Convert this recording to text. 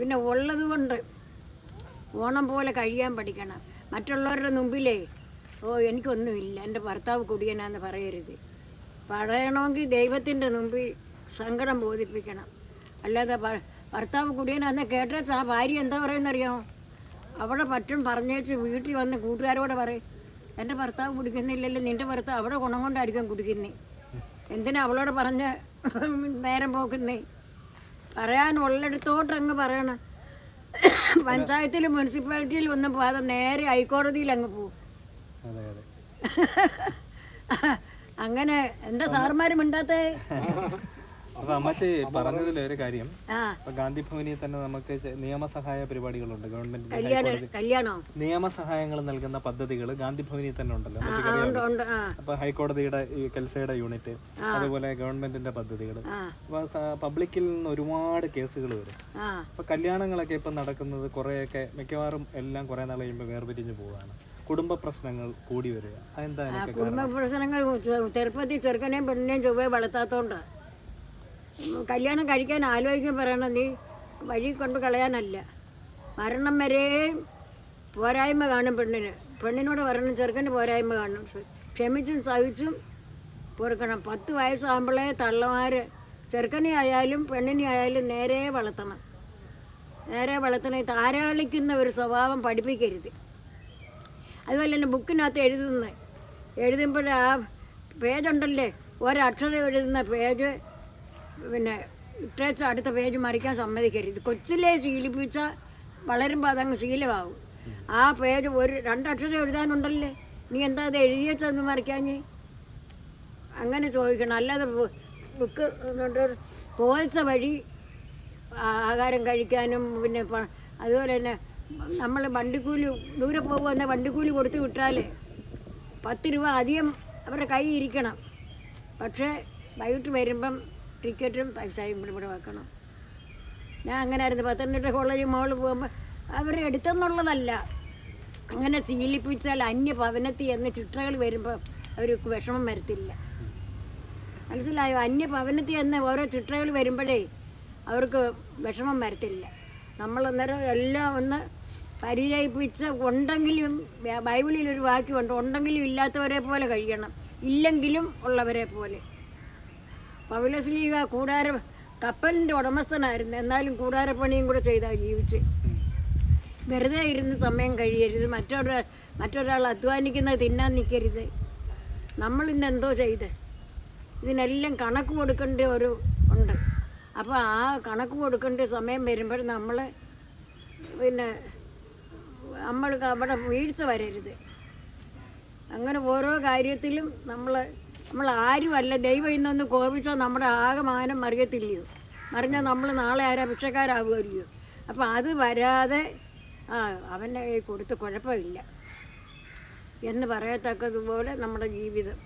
പിന്നെ ഉള്ളത് കൊണ്ട് ഓണം പോലെ കഴിയാൻ പഠിക്കണം. മറ്റുള്ളവരുടെ മുമ്പിലേ ഓ എനിക്കൊന്നുമില്ല. എന്റെ ഭർത്താവ് കുടിയനാന്ന് പറയരുത്. പറയണമെങ്കിൽ ദൈവത്തിന്റെ മുമ്പിൽ സങ്കടം ബോധിപ്പിക്കണം. അല്ലാതെ ഭർത്താവ് കുടിയനാന്ന് കേട്ടാൽ ആ ഭാര്യ എന്താ പറയുന്നറിയാമോ അവിടെ പറ്റും പറഞ്ഞേച്ച് വീട്ടിൽ വന്ന് കൂട്ടുകാരോടെ പറയും എന്റെ ഭർത്താവ് കുടിക്കുന്നില്ലല്ലോ. നിന്റെ ഭർത്താവ് അവിടെ ഗുണം കൊണ്ടായിരിക്കും കുടിക്കുന്നേ. എന്തിനാ അവളോട് പറഞ്ഞ് നേരം പോക്കുന്നേ? പറയാനുള്ളിടത്തോട്ട് അങ്ങ് പറയണം. പഞ്ചായത്തിൽ മുനിസിപ്പാലിറ്റിയിൽ ഒന്നും പോകാതെ നേരെ ഹൈക്കോടതിയിൽ അങ്ങ് പോകും അങ്ങനെ എന്താ സാറുമാരും മിണ്ടാത്തേ? അപ്പൊ അമ്മച്ചി പറഞ്ഞതിൽ ഒരു കാര്യം. ഇപ്പൊ ഗാന്ധി ഭവനിൽ തന്നെ നമുക്ക് നിയമസഹായ പരിപാടികളുണ്ട്. ഗവൺമെന്റ് നിയമസഹായങ്ങൾ നൽകുന്ന പദ്ധതികൾ ഗാന്ധി ഭവനിൽ തന്നെ ഉണ്ടല്ലോ. അപ്പൊ ഹൈക്കോടതിയുടെ ഈ കെൽസയുടെ യൂണിറ്റ് അതുപോലെ ഗവൺമെന്റിന്റെ പദ്ധതികൾ അപ്പൊ പബ്ലിക്കിൽ നിന്ന് ഒരുപാട് കേസുകൾ വരും. അപ്പൊ കല്യാണങ്ങളൊക്കെ ഇപ്പൊ നടക്കുന്നത് കുറെയൊക്കെ മിക്കവാറും എല്ലാം കുറെ നാൾ കഴിയുമ്പോൾ വേർപിരിഞ്ഞു പോവാണ്. കുടുംബ പ്രശ്നങ്ങൾ കൂടി വരിക. അതെന്താ കുടുംബ പ്രശ്നങ്ങൾ ചെറുപ്പത്തിൽ ചെറുക്കനെയും പെണ്ണിനെയും ചൊവ്വേ വളർത്താത്തോണ്ടാ. ഉം, കല്യാണം കഴിക്കാൻ ആലോചിക്കാൻ പറയണം നീ വഴി കൊണ്ട് കളയാനല്ല. മരണം വരെയും പോരായ്മ കാണും പെണ്ണിന്. പെണ്ണിനോട് പറയണം ചെറുക്കന് പോരായ്മ കാണും ക്ഷ- ക്ഷമിച്ചും സഹിച്ചും പൊറുക്കണം. പത്ത് വയസ്സാകുമ്പോഴേ തള്ളമാർ ചെറുക്കനെ ആയാലും പെണ്ണിനെ ആയാലും നേരെ വളർത്തണം. നേരെ വളർത്തണം. താരാളിക്കുന്ന ഒരു സ്വഭാവം പഠിപ്പിക്കരുത്. അതുപോലെ തന്നെ ബുക്കിനകത്ത് എഴുതുന്നത് എഴുതുമ്പോൾ ആ പേജുണ്ടല്ലേ? ഒരക്ഷരം എഴുതുന്ന പേജ് പിന്നെ ഇട്ടേച്ച് അടുത്ത പേജ് മറിക്കാൻ സമ്മതിക്കരുത്. കൊച്ചിലെ ശീലിപ്പിച്ച വളരുമ്പോൾ അതങ്ങ് ശീലമാവും. ആ പേജ് ഒരു രണ്ടക്ഷരം എഴുതാനുണ്ടല്ലേ? നീ എന്താ അത് എഴുതിയെന്ന് മറിക്കാഞ്ഞ്? അങ്ങനെ ചോദിക്കണം. അല്ലാതെ ബുക്ക് പോലീസ വഴി ആഹാരം കഴിക്കാനും പിന്നെ അതുപോലെ തന്നെ നമ്മൾ വണ്ടിക്കൂലി ദൂരെ പോകുന്ന വണ്ടിക്കൂലി കൊടുത്ത് വിട്ടാൽ പത്ത് രൂപ അധികം അവരുടെ കൈ ഇരിക്കണം. പക്ഷേ വൈകിട്ട് വരുമ്പം ടിക്കറ്റും പൈസയും ഇവിടെ ഇവിടെ വെക്കണം. ഞാൻ അങ്ങനെ ആയിരുന്നു. പത്തനംതിട്ട കോളേജ് മോൾ പോകുമ്പോൾ അവർ എടുത്തെന്നുള്ളതല്ല അങ്ങനെ ശീലിപ്പിച്ചാൽ അന്യ പവനത്തി എന്ന ചിട്ടകൾ വരുമ്പോൾ അവർക്ക് വിഷമം വരത്തില്ല. മനസ്സിലായോ? അന്യ പവനത്തി എന്ന ഓരോ ചിട്ടകൾ വരുമ്പോഴേ അവർക്ക് വിഷമം വരത്തില്ല. നമ്മൾ അന്നേരം എല്ലാം ഒന്ന് പരിചയിപ്പിച്ച് ഉണ്ടെങ്കിലും ബൈബിളിൽ ഒരു വാക്യമുണ്ട്. ഉണ്ടെങ്കിലും ഇല്ലാത്തവരെ പോലെ കഴിയണം. ഇല്ലെങ്കിലും ഉള്ളവരെ പോലെ. പൗലസ്ലീഗ കൂടാര കപ്പലിന്റെ ഉടമസ്ഥനായിരുന്നു. എന്നാലും കൂടാരപ്പണിയും കൂടെ ചെയ്താൽ ജീവിച്ച്. വെറുതെ ഇരുന്ന് സമയം കഴിയരുത്. മറ്റൊരാൾ മറ്റൊരാൾ അധ്വാനിക്കുന്നത് തിന്നാൻ നിൽക്കരുത് നമ്മൾ ഇന്ന് എന്തോ ചെയ്ത്? ഇതിനെല്ലാം കണക്ക് കൊടുക്കേണ്ട ഒരു ഉണ്ട്. അപ്പോൾ ആ കണക്ക് കൊടുക്കേണ്ട സമയം വരുമ്പോൾ നമ്മൾ പിന്നെ നമ്മൾക്ക് അവിടെ വീഴ്ച വരരുത്. അങ്ങനെ ഓരോ കാര്യത്തിലും നമ്മൾ നമ്മൾ ആരുമല്ല ദൈവം ഇന്നൊന്ന് കോപിച്ചോ നമ്മുടെ ആകമാനം മറിയത്തില്ലയോ? മറിഞ്ഞാൽ നമ്മൾ നാളെ ആരാ ഭിക്ഷക്കാരാകുമല്ലയോ അപ്പം അത് വരാതെ ആ അവന്റെ കൊടുത്ത് കുഴപ്പമില്ല. എന്ന് പറയത്തക്കതുപോലെ നമ്മുടെ ജീവിതം.